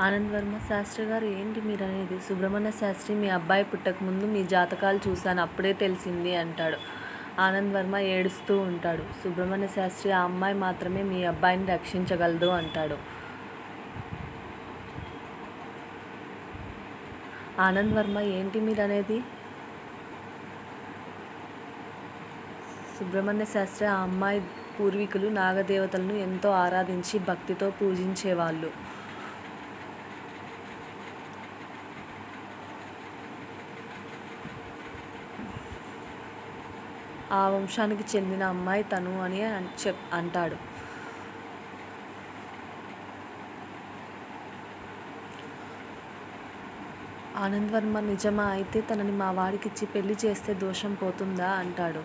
ఆనంద్ వర్మ శాస్త్రి గారు ఏంటి మీరు అనేది సుబ్రహ్మణ్య శాస్త్రి మీ అబ్బాయి పుట్టకముందు మీ జాతకాలు చూశాను అప్పుడే తెలిసింది అంటాడు. ఆనంద్ వర్మ ఏడుస్తూ ఉంటాడు. సుబ్రహ్మణ్య శాస్త్రి ఆ అమ్మాయి మాత్రమే మీ అబ్బాయిని రక్షించగలదు అంటాడు. ఆనంద్ వర్మ ఏంటి మీరు అనేది సుబ్రహ్మణ్య శాస్త్రి ఆ అమ్మాయి పూర్వీకులు నాగదేవతలను ఎంతో ఆరాధించి భక్తితో పూజించేవాళ్ళు. ఆ వంశానికి చెందిన అమ్మాయి తను అని చెప్ అంటాడు. ఆనంద్ వర్మ నిజమా? అయితే తనని మా వాడికిచ్చి పెళ్ళి చేస్తే దోషం పోతుందా? అంటాడు.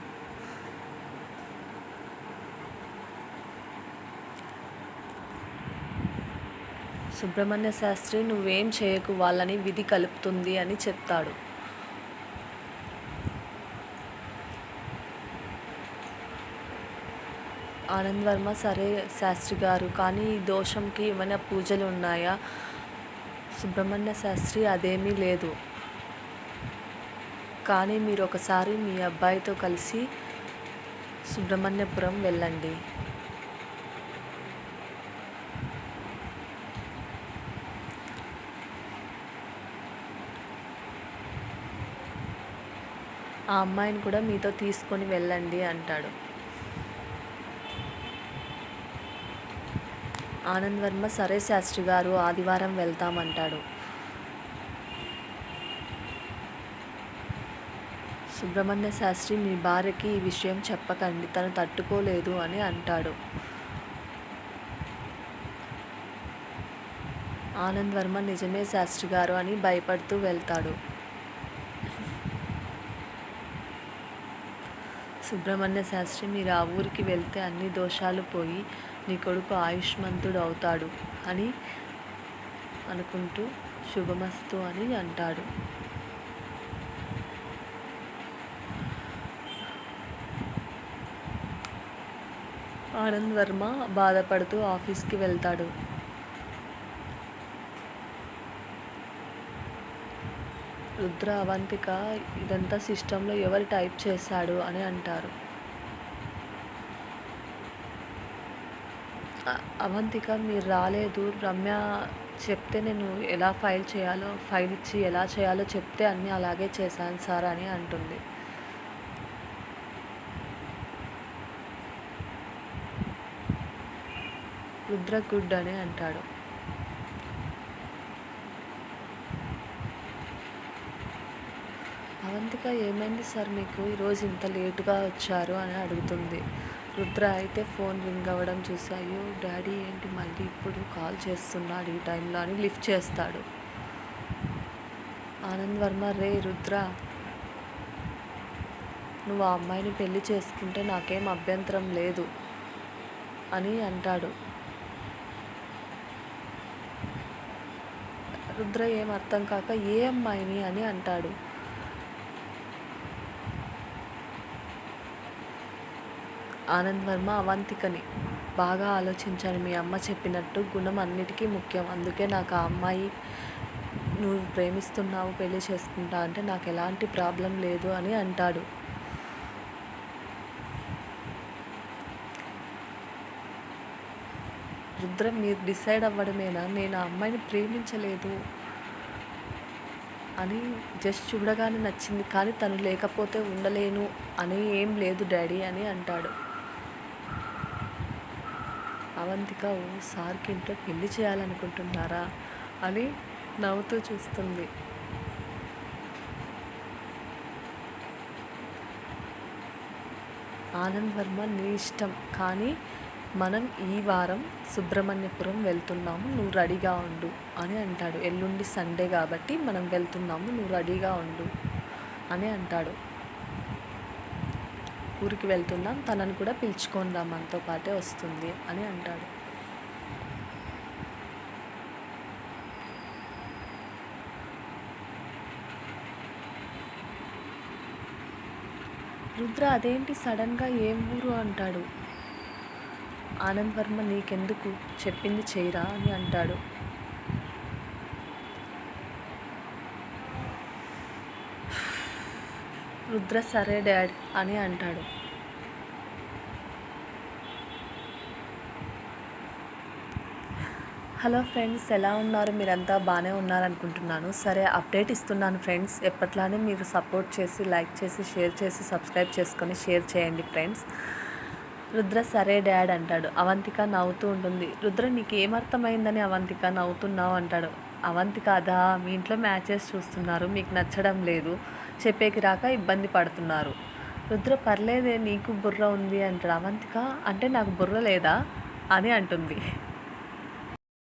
సుబ్రహ్మణ్య శాస్త్రి నువ్వేం చేయకు వాళ్ళని విధి కలుపుతుంది అని చెప్తాడు. ఆనంద్ వర్మ సరే శాస్త్రి గారు. కానీ ఈ దోషంకి ఏమైనా పూజలు ఉన్నాయా? సుబ్రహ్మణ్య శాస్త్రి అదేమీ లేదు. కానీ మీరు ఒకసారి మీ అబ్బాయితో కలిసి సుబ్రహ్మణ్యపురం వెళ్ళండి. ఆ అమ్మాయిని కూడా మీతో తీసుకొని వెళ్ళండి అంటాడు. ఆనంద్ వర్మ సరే శాస్త్రి గారు ఆదివారం వెళ్తామంటాడు. సుబ్రహ్మణ్య శాస్త్రి మీ భార్యకి ఈ విషయం చెప్పకండి తను తట్టుకోలేదు అని అంటాడు. ఆనంద్ వర్మ నిజమే శాస్త్రి గారు అని భయపడుతూ వెళ్తాడు. సుబ్రహ్మణ్య శాస్త్రి మీరు ఆ ఊరికి వెళ్తే అన్ని దోషాలు పోయి నీ కొడుకు ఆయుష్మంతుడు అవుతాడు అని అనుకుంటూ శుభమస్తు అని అంటాడు. ఆనంద్ వర్మ బాధపడుతూ ఆఫీస్కి వెళ్తాడు. రుద్ర అవంతిక ఇదంతా సిస్టంలో ఎవరు టైప్ చేశాడు అని అంటారు. అవంతిక మీరు రాలేదు రమ్య చెప్తే నేను ఎలా ఫైల్ చేయాలో ఫైల్ ఇచ్చి ఎలా చేయాలో చెప్తే అన్నీ అలాగే చేశాను సార్ అని అంటుంది. రుద్ర గుడ్ అని అంటాడు. అవంతిక ఏమైంది సార్ మీకు? ఈరోజు ఇంత లేటుగా వచ్చారు అని అడుగుతుంది. రుద్ర అయితే ఫోన్ రింగ్ అవ్వడం చూసి అయ్యో డాడీ ఏంటి మళ్ళీ ఇప్పుడు కాల్ చేస్తున్నాడు ఈ టైంలో అని లిఫ్ట్ చేస్తాడు. ఆనంద్ వర్మ రే రుద్ర నువ్వు ఆ అమ్మాయిని పెళ్ళి చేసుకుంటే నాకేం అభ్యంతరం లేదు అని అంటాడు. రుద్ర ఏం అర్థం కాక ఏ అమ్మాయిని? అని అంటాడు. ఆనంద్ వర్మ అవంతికని. బాగా ఆలోచించాను మీ అమ్మ చెప్పినట్టు గుణం అన్నిటికీ ముఖ్యం. అందుకే నాకు ఆ అమ్మాయి నువ్వు ప్రేమిస్తున్నావు పెళ్ళి చేసుకుంటా అంటే నాకు ఎలాంటి ప్రాబ్లం లేదు అని అంటాడు. రుద్రం మీరు డిసైడ్ అవ్వడమేనా? నేను ఆ అమ్మాయిని ప్రేమించలేదు అని జస్ట్ చూడగానే నచ్చింది. కానీ తను లేకపోతే ఉండలేను అని ఏం లేదు డాడీ అని అంటాడు. అవంతిక ఓ సార్కి ఇంట్లో పెళ్ళి చేయాలనుకుంటున్నారా? అని నవ్వుతూ చూస్తుంది. ఆనంద్ వర్మ నీ ఇష్టం కానీ మనం ఈ వారం సుబ్రహ్మణ్యపురం వెళ్తున్నాము నువ్వు రెడీగా ఉండు అని అంటాడు. ఎల్లుండి సండే కాబట్టి మనం వెళ్తున్నాము నువ్వు రెడీగా ఉండు అని అంటాడు. ఊరికి వెళ్తున్నాం తనని కూడా పిలుచుకొని మనతో పాటే వస్తుంది అని అంటాడు. రుద్ర అదేంటి సడన్గా ఏం ఊరు అంటాడు? ఆనంద్ వర్మ నీకెందుకు చెప్పింది చేయరా అని అంటాడు. రుద్ర సరే డాడ్ అని అంటాడు. హలో ఫ్రెండ్స్ ఎలా ఉన్నారు? మీరంతా బాగానే ఉన్నారనుకుంటున్నాను. సరే అప్డేట్ ఇస్తున్నాను ఫ్రెండ్స్. ఎప్పట్లానే మీరు సపోర్ట్ చేసి లైక్ చేసి షేర్ చేసి సబ్స్క్రైబ్ చేసుకొని షేర్ చేయండి ఫ్రెండ్స్. రుద్ర సరే డాడ్ అంటాడు. అవంతిక నవ్వుతూ ఉంటుంది. రుద్ర నీకు ఏమర్థమైందని అవంతిక నవ్వుతున్నావు అంటాడు. అవంతి కాదా? మీ ఇంట్లో మ్యాచెస్ చూస్తున్నారు మీకు నచ్చడం లేదు చెప్పేకి రాక ఇబ్బంది పడుతున్నారు. రుద్ర పర్లేదే నీకు బుర్ర ఉంది అంటాడు. అవంతిక అంటే నాకు బుర్ర లేదా? అని అంటుంది.